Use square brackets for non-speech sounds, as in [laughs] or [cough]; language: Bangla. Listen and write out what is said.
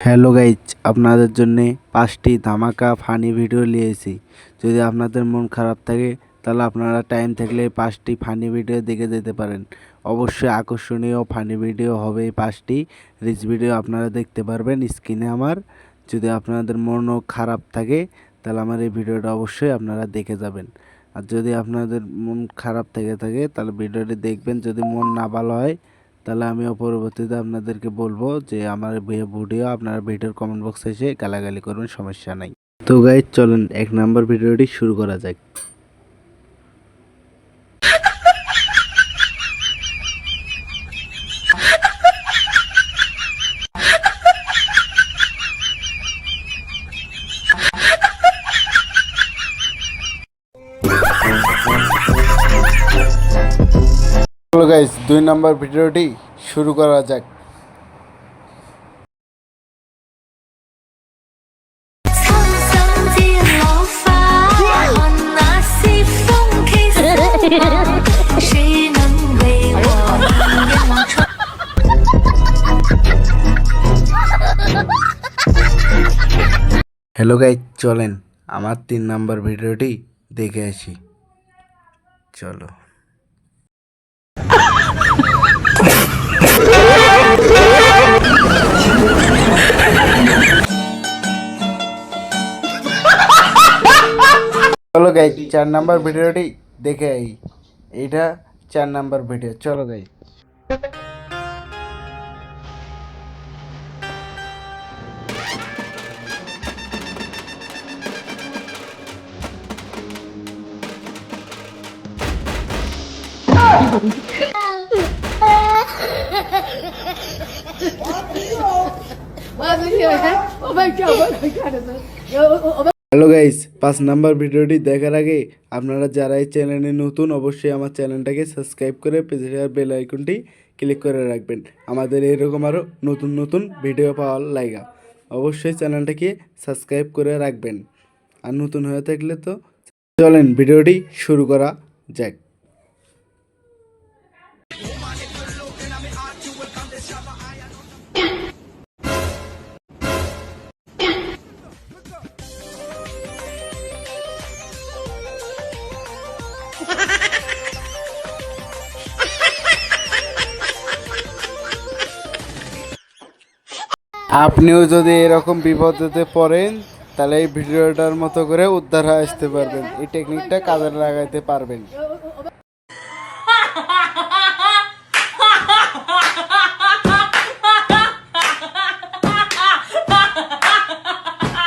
হ্যালো গাইজ, আপনাদের জন্য পাঁচটি ধামাকা ফানি ভিডিও নিয়েছি যদি আপনাদের মন খারাপ থাকে, তাহলে আপনারা টাইম থাকলে পাঁচটি ফানি ভিডিও দেখে যেতে পারেন। অবশ্যই আকর্ষণীয় ফানি ভিডিও হবে এই পাঁচটি। রিচ ভিডিও আপনারা দেখতে পারবেন স্ক্রিনে আমার। যদি আপনাদের মনও খারাপ থাকে, তাহলে আমার এই ভিডিওটা অবশ্যই আপনারা দেখে যাবেন। আর যদি আপনাদের মন খারাপ থেকে থাকে, তাহলে ভিডিওটি দেখবেন। যদি মন না ভালো হয় তাহলে আমিও পরবর্তীতে আপনাদেরকে বলব যে আমার ভিডিও আপনারা ভিডিওর কমেন্ট বক্সে এসে গালাগালি করবেন, সমস্যা নাই। তো গাইজ চলেন এক নাম্বার ভিডিওটি শুরু করা যাক। হ্যালো [laughs] গাইজ দুই নম্বর ভিডিওটি শুরু করা যাক। হ্যালো গাইজ চলেন, আমার তিন নম্বর ভিডিওটি দেখে আসি। চলো। গাই চার নাম্বার ভিডিওটি দেখে আই। এইটা চার নাম্বার ভিডিও চলো গাই হ্যালো গাইস পাঁচ নাম্বার ভিডিওটি দেখার আগে আপনারা যারা এই চ্যানেলে নতুন, অবশ্যই আমার চ্যানেলটাকে সাবস্ক্রাইব করে পেজের বেল আইকনটি ক্লিক করে রাখবেন। আমাদের এরকম আরও নতুন নতুন ভিডিও পাওয়ার লাইগা। অবশ্যই চ্যানেলটাকে সাবস্ক্রাইব করে রাখবেন। আর নতুন হয়ে থাকলে তো চলেন ভিডিওটি শুরু করা যাক। আপনিও যদি এরকম বিপদেতে পড়েন, তাহলে এই ভিডিওটার মতো করে উদ্ধার আসতে পারবেন। এই টেকনিকটা কাজে লাগাইতে পারবেন।